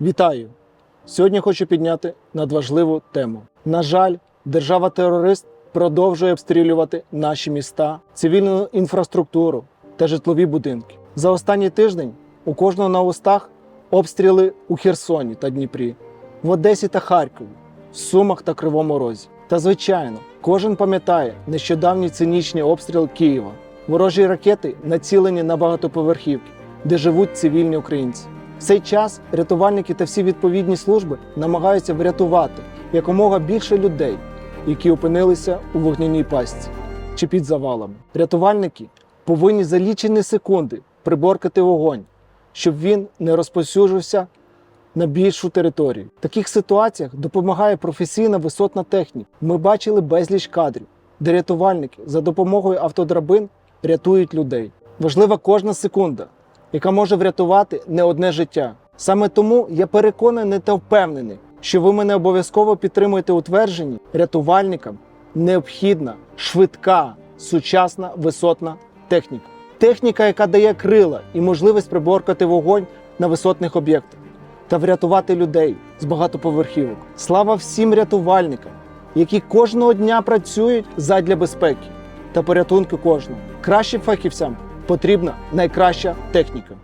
Вітаю! Сьогодні хочу підняти надважливу тему. На жаль, держава-терорист продовжує обстрілювати наші міста, цивільну інфраструктуру та житлові будинки. За останній тиждень у кожного на устах обстріли у Херсоні та Дніпрі, в Одесі та Харкові, в Сумах та Кривому Розі. Та звичайно, кожен пам'ятає нещодавній цинічний обстріл Києва. Ворожі ракети націлені на багатоповерхівки, де живуть цивільні українці. В цей час рятувальники та всі відповідні служби намагаються врятувати якомога більше людей, які опинилися у вогняній пастці чи під завалами. Рятувальники повинні за лічені секунди приборкати вогонь, щоб він не розповсюджився на більшу територію. В таких ситуаціях допомагає професійна висотна техніка. Ми бачили безліч кадрів, де рятувальники за допомогою автодрабин рятують людей. Важлива кожна секунда, яка може врятувати не одне життя. Саме тому я переконаний та впевнений, що ви мене обов'язково підтримуєте у твердженні рятувальникам необхідна швидка, сучасна висотна техніка. Техніка, яка дає крила і можливість приборкати вогонь на висотних об'єктах та врятувати людей з багатоповерхівок. Слава всім рятувальникам, які кожного дня працюють задля безпеки та порятунку кожного. Кращим фахівцям потрібна найкраща техніка.